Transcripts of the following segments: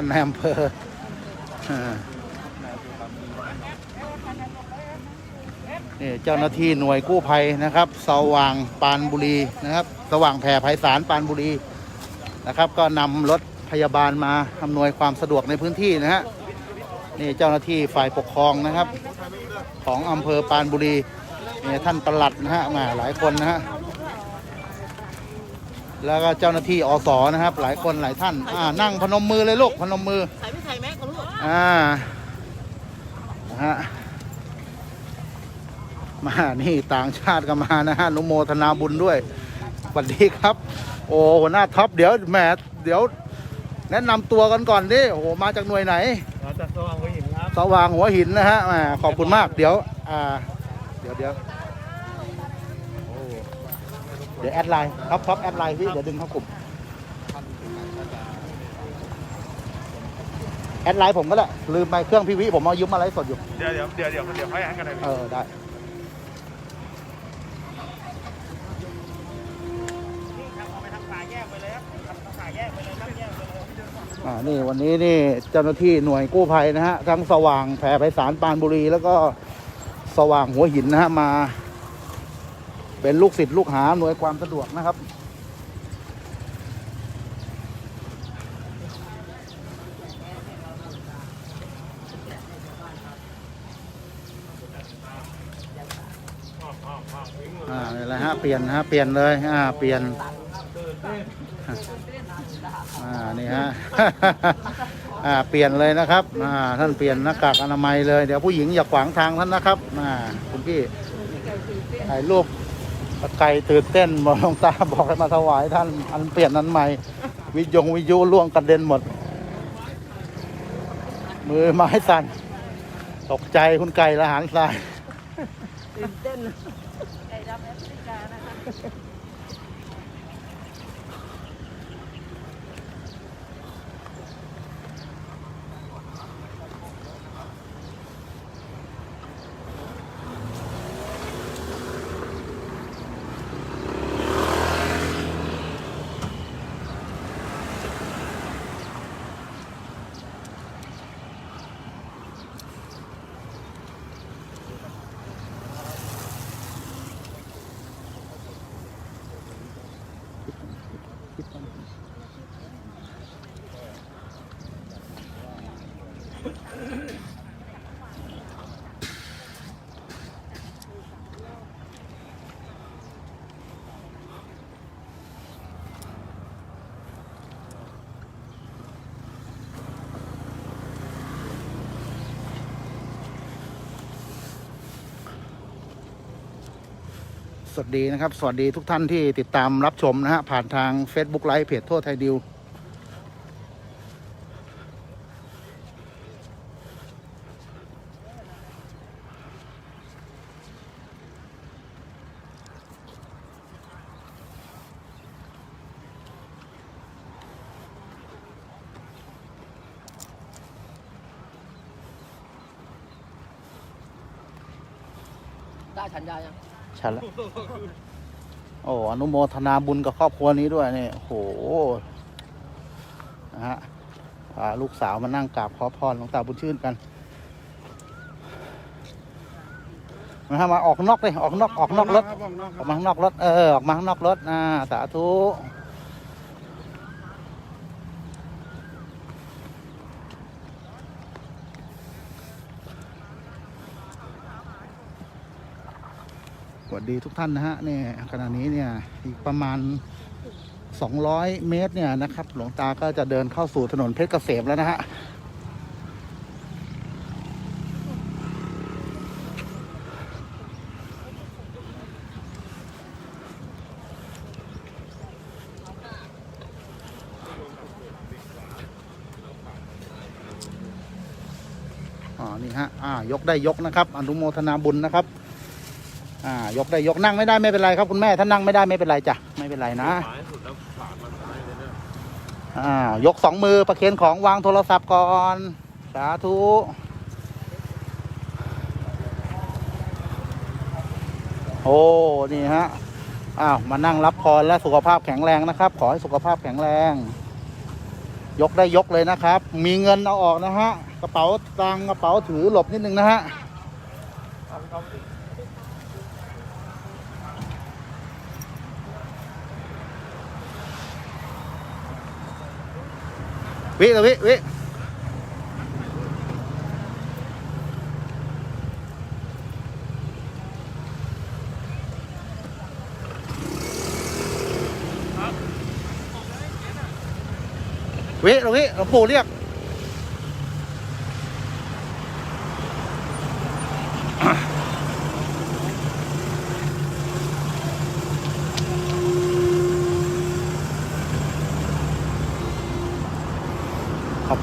านนายอำเภอนี่เจ้าหน้าที่หน่วยกู้ภัยนะครับ สว่างปานบุรีนะครับ สว่างแผ่ไพศาลปานบุรีนะครับ ก็นำรถพยาบาลมาอำนวยความสะดวกในพื้นที่นะฮะนี่เจ้าหน้าที่ฝ่ายปกครองนะครับ ของอำเภอปานบุรีนี่ท่านประหลัดนะฮะมาหลายคนนะฮะ แล้วก็เจ้าหน้าที่อสนะครับ หลายคนหลายท่านอ่านั่งพนมมือเลยลูกพนมมือใส่ไม่ใส่แม็กกับลูกอ่านะฮะมานี่ต่างชาติก็มานะฮะอนุโมทนาบุญด้วยสวัสดีครับ โอ้หัวหน้าท็อปเดี๋ยวแหมเดี๋ยว แนะนำตัวกันก่อนดิโอ้โหมาจากหน่วยไหน เราจะสว่างหัวหินครับ สว่างหัวหินนะฮะแหมขอบคุณมาก เดี๋ยว อ่า เดี๋ยวเดี๋ยวโอ้ เดี๋ยวแอดไลน์ท็อปท็อปแอดไลน์พี่เดี๋ยวดึงเข้ากลุ่มแอดไลน์ผมก็แหละลืมไปเครื่องพี่วิผมเอายืมมาไลฟ์สดอยู่ เดี๋ยวเดี๋ยวเดี๋ยวเดี๋ยวเดี๋ยวให้ให้กันเลยเออได้เอาไปทางสายแยกไปเลยครับทางสายแยกไปเลยครับแยกไปเลยอ่านี่วันนี้นี่เจ้าหน้าที่หน่วยกู้ภัยนะฮะทั้งสว่างแผ่ไพศาลปานบุรีแล้วก็สว่างหัวหินนะฮะมา เป็นลูกศิษย์ลูกหาหน่วยความสะดวกนะครับ อ่านี่แหละฮะเปลี่ยนฮะเปลี่ยนเลยอ่าเปลี่ยน อ่านี่ฮะ อ่าเปลี่ยนเลยนะครับอ่าท่านเปลี่ยนหน้ากากอนามัยเลยเดี๋ยวผู้หญิงอย่าขวางทางท่านนะครับอ่าคุณพี่ถ่ายรูป ไก่ตื่นเต้นมอลงตาบอกให้มาถวายท่านอันเปลี่ยนนั้นใหม่ วิยงวิยุล่วงกระเด็นหมด มือไม้สั่นตกใจคุณไก่ละหางทรายตื่นเต้นไก่ดำแอฟริกานะคะ วัสดีนะครับ สวัสดีทุกท่านที่ติดตามรับชมนะฮะ ผ่านทาง Facebook ไลฟ์เพจทั่วไทยดิวได้ฉันยายัง ชันละโอ้อนุโมทนาบุญกับครอบครัวนี้ด้วยนี่โอ้โหนะฮะพาลูกสาวมานั่งกราบขอพรหลวงตาบุญชื่นกันมาฮะมาออกนอกเลยออกนอกออกนอกรถออกมาข้างนอกรถเออออกมาข้างนอกรถอ่าสาธุ สวัสดีทุกท่านนะฮะเนี่ยขณะนี้เนี่ยอีกประมาณ 200 เมตรเนี่ยนะครับ หลวงตาก็จะเดินเข้าสู่ถนนเพชรเกษมแล้วนะฮะอ๋อนี่ฮะอ่ายกได้ยกนะครับ อนุโมทนาบุญนะครับ อ่ายกได้ยกนั่งไม่ได้ไม่เป็นไรครับคุณแม่ถ้านั่งไม่ได้ไม่เป็นไรจ้ะไม่เป็นไรนะอ่ายกสองมือประเคนของวางโทรศัพท์ก่อนสาธุโอ้นี่ฮะอ้าวมานั่งรับพรและสุขภาพแข็งแรงนะครับ ขอให้สุขภาพแข็งแรง ยกได้ยกเลยนะครับ มีเงินเอาออกนะฮะกระเป๋าตังกระเป๋าถือหลบนิดนึงนะฮะ วิตะวิวิวิละวิหลวงปู่เรียก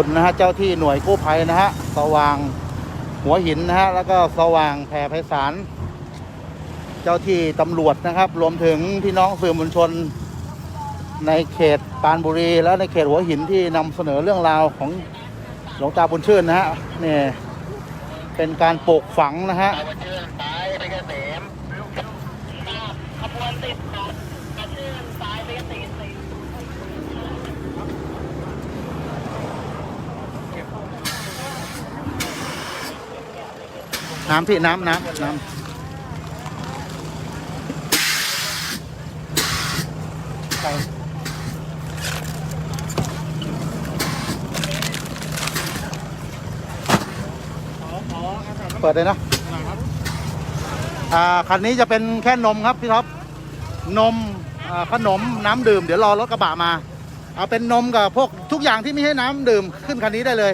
คุณนะฮะเจ้าที่หน่วยกู้ภัยนะฮะสว่างหัวหินนะฮะแล้วก็สว่างแผ่ไพศาลเจ้าที่ตำรวจนะครับ รวมถึงพี่น้องสื่อมวลชน ในเขตปานบุรี และในเขตหัวหินที่นำเสนอเรื่องราวของหลวงตาบุญชื่นนะฮะนี่เป็นการปลูกฝังนะฮะน้ น้ำพี่น้ำน้ำน้ำไปเปิดเลยนะอ่าคันนี้จะเป็นแค่นมครับพี่ท็อปนมขนมน้ำดื่ม เดี๋ยวรอรถกระบะมา เอาเป็นนมกับพวกทุกอย่างที่ไม่ใช่น้ำดื่มขึ้นคันนี้ได้เลย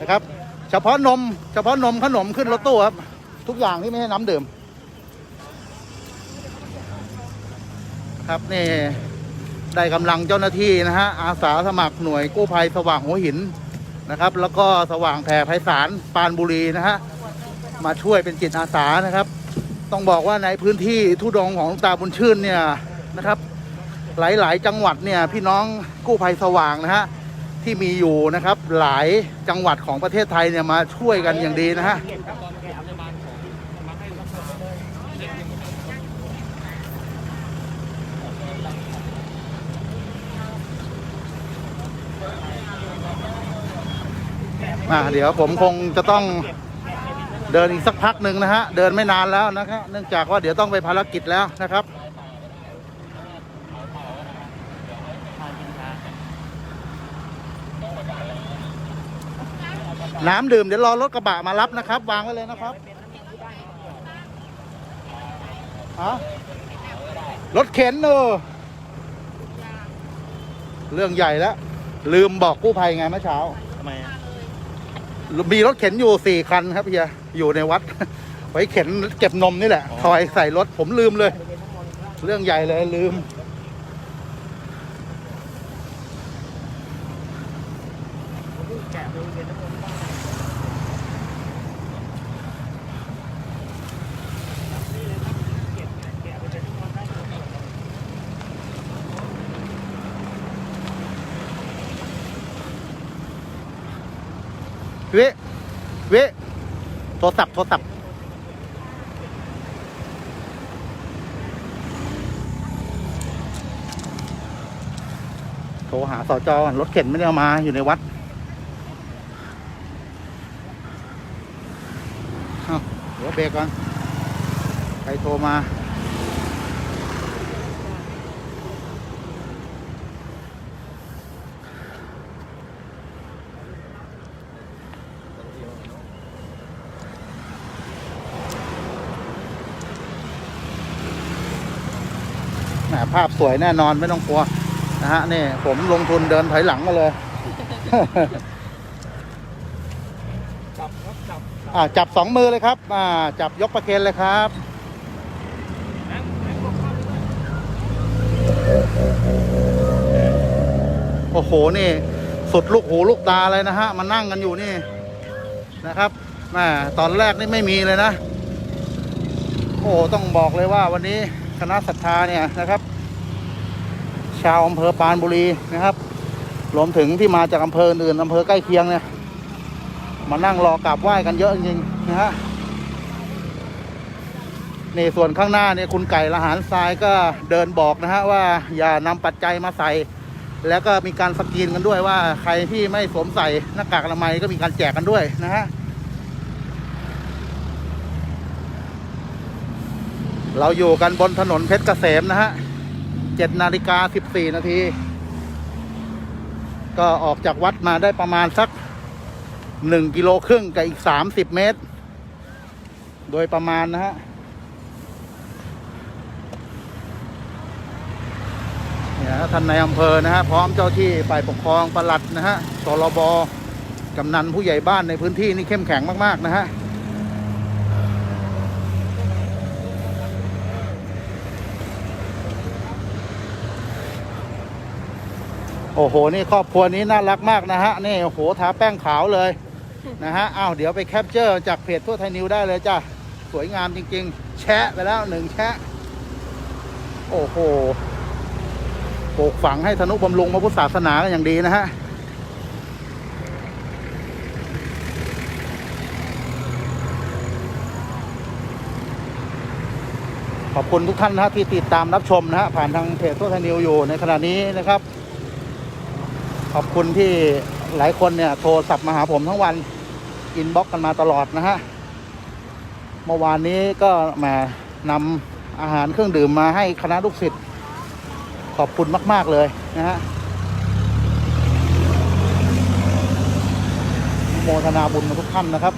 นะครับ เฉพาะนม เฉพาะนมขนมขึ้นรถตู้ครับ ทุกอย่างที่ไม่ใช่น้ำดื่ม ครับนี่ได้กำลังเจ้าหน้าที่นะฮะอาสาสมัครหน่วยกู้ภัยสว่างหัวหินนะครับ แล้วก็สว่างแผ่ไพศาลปานบุรีนะฮะมาช่วยเป็นจิตอาสานะครับ ต้องบอกว่าในพื้นที่ทุดงของหลวงตาบุญชื่นเนี่ยนะครับ หลาย ๆ จังหวัดเนี่ยพี่น้องกู้ภัยสว่างนะฮะ ที่มีอยู่นะครับ หลายจังหวัดของประเทศไทยเนี่ยมาช่วยกันอย่างดีนะฮะอ่าเดี๋ยวผมคงจะต้องเดินอีกสักพักหนึ่งนะฮะ เดินไม่นานแล้วนะครับ เนื่องจากว่าเดี๋ยวต้องไปภารกิจแล้วนะครับ น้ำดื่มเดี๋ยวรอรถกระบะมารับนะครับ วางไว้เลยนะครับฮะรถเข็นเออเรื่องใหญ่แล้ว ลืมบอกกู้ภัยไงเมื่อเช้าทำไมอะมีรถเข็นอยู่สี่คันครับเฮียอยู่ในวัด ไว้เข็นเก็บนมนี่แหละทอยใส่รถผมลืมเลย เรื่องใหญ่เลยลืมแกะไปเป็นน้ำมันต์บ้างนี่เลยครับเก็บแกะไปเป็นน้ำมันต์ได้หมดเลย เวิวิโทรศัพท์โทรศัพท์โทรหาสจอรถเข็นไม่ได้เอามาอยู่ในวัดเดี๋ยวเบรกก่อน ใครโทรมา แหมภาพ สวยแน่นอนไม่ต้องกลัวนะฮะนี่ผมลงทุนเดินถอยหลังมาเลย จับครับจับอ่าจับสองมือเลยครับอ่าจับยกประเคนเลยครับแบงค์แบงค์บอกเข้าไปด้วยโอ้โหนี่ สุดลูกหูลูกตาเลยนะฮะมานั่งกันอยู่นี่นะครับแหมตอนแรกนี่ไม่มีเลยนะ โอ้ต้องบอกเลยว่าวันนี้คณะศรัทธาเนี่ยนะครับ ชาวอำเภอปานบุรีนะครับรวมถึงที่มาจากอำเภออื่นอำเภอใกล้เคียงเนี่ยมานั่งรอกราบไหว้กันเยอะจริงๆนะฮะนี่ส่วนข้างหน้าเนี่ยคุณไก่ละหารทรายก็เดินบอกนะฮะว่าอย่านำปัจจัยมาใส่ แล้วก็มีการสกรีนกันด้วยว่าใครที่ไม่สวมใส่หน้ากากอนามัยก็มีการแจกกันด้วยนะฮะเราอยู่กันบนถนนเพชรเกษมนะฮะ เจ็ดนาฬิกาสิบสี่นาที ก็ออกจากวัดมาได้ประมาณสักหนึ่งกิโลครึ่งกับอีกสามสิบเมตร โดยประมาณนะฮะเนี่ยท่านในายอำเภอนะฮะพร้อมเจ้าที่ฝ่ายปกครองปลัดนะฮะสรบกำนันผู้ใหญ่บ้านในพื้นที่นี่เข้มแข็งมาก ๆ นะฮะ โอ้โห นี่ครอบครัวนี้น่ารักมากนะฮะ นี่โอ้โหทาแป้งขาวเลยนะฮะ อ้าว เดี๋ยวไปแคปเจอร์จากเพจทั่วไทยนิวได้เลยจ้ะ สวยงามจริง ๆ แชะไปแล้วหนึ่งแชะ โอ้โหปลูกฝังให้ธนุบำรุงพระพุทธศาสนากันอย่างดีนะฮะขอบคุณทุกท่านนะฮะที่ติดตามรับชมนะฮะผ่านทางเพจทั่วไทยนิวอยู่ในขณะนี้นะครับ ขอบคุณที่หลายคนเนี่ยโทรศัพท์มาหาผมทั้งวัน อินบ็อกกันมาตลอดนะฮะ เมื่อวานนี้ก็มานำอาหารเครื่องดื่มมาให้คณะลูกศิษย์ ขอบคุณมาก ๆ เลยนะฮะโมทนาบุญกับทุกท่านนะครับ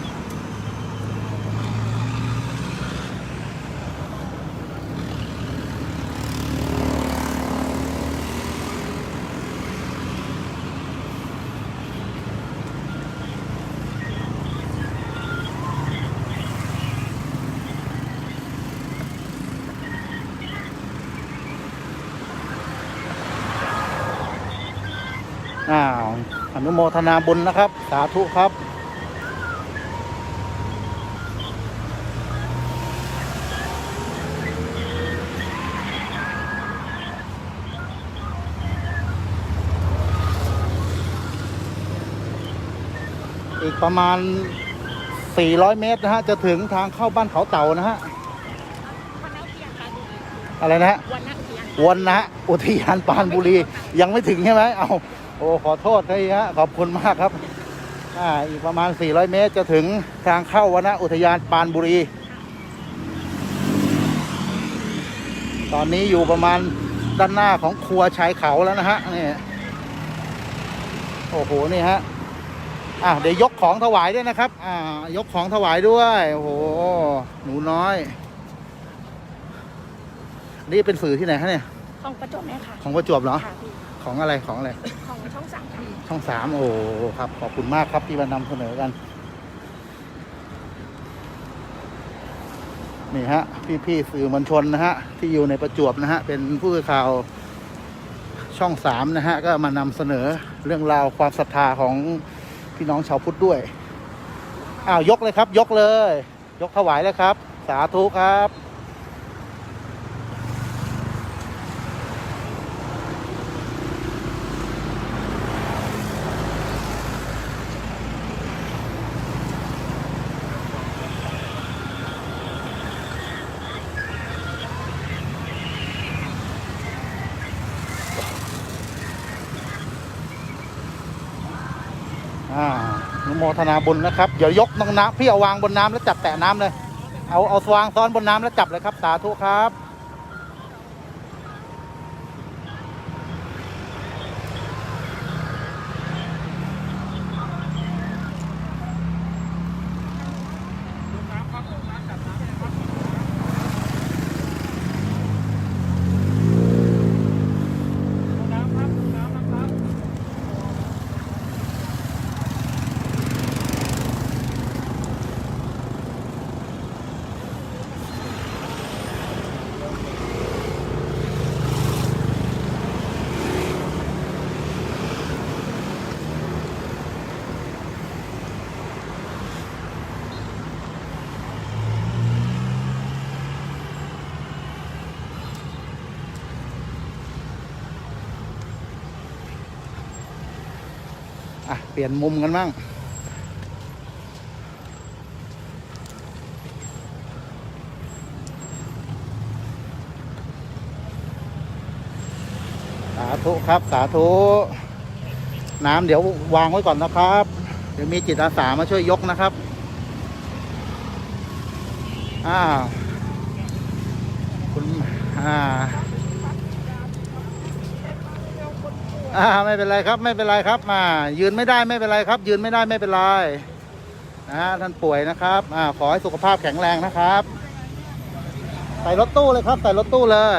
อ้าวอ นุโมทนาบุญนะครับ สาธุครับอีกประมาณ 400 เมตรนะฮะ จะถึงทางเข้าบ้านเขาเต่านะฮะ อะไรนะฮะวันนักเรียนวนนะฮะอุทยานปรานบุรี ยังไม่ถึงใช่ไหม เอาโอ้ขอโทษทีฮะขอบคุณมากครับอ่าอีกประมาณ 400 เมตรจะถึงทางเข้าวนะอุทยานปรานบุรี ตอนนี้อยู่ประมาณด้านหน้าของครัวชายเขาแล้วนะฮะนี่โอ้โหนี่ฮะอะเดี๋ยวยกของถวายด้วยนะครับ อ่ายกของถวายด้วยโอ้โหหนูน้อย นี่เป็นสื่อที่ไหนคะเนี่ย ของประจวบเนี่ยค่ะ ของประจวบเหรอ ค่ะพี่ ของอะไรของอะไร ของช่องสามค่ะช่องสามโอ้ครับ ขอบคุณมากครับที่มานำเสนอกัน นี่ฮะ พี่ๆสื่อมวลชนนะฮะ ที่อยู่ในประจวบนะฮะ เป็นผู้สื่อข่าวช่องสามนะฮะ ก็มานำเสนอเรื่องราวความศรัทธาของพี่น้องชาวพุทธด้วยอ้าวยกเลยครับ ยกเลย ยกถวายเลยครับ สาธุครับ มทนาบุญนะครับเดี๋ยวยกน้องน้ำพี่เอาวางบนน้ำแล้วจับแตะน้ำเลย เอาเอาสว่างซ้อนบนน้ำแล้วจับเลยครับสาธุครับ เปลี่ยนมุมกันบ้าง สาธุครับสาธุ น้ำเดี๋ยววางไว้ก่อนนะครับ เดี๋ยวมีจิตอาสามาช่วยยกนะครับ อ้าว คุณ อ่า อ่าไม่เป็นไรครับไม่เป็นไรครับมา ยืนไม่ได้ไม่เป็นไรครับ ยืนไม่ได้ไม่เป็นไรนะฮะท่านป่วยนะครับอ่าขอให้สุขภาพแข็งแรงนะครับ ใส่รถตู้เลยครับ ใส่รถตู้เลย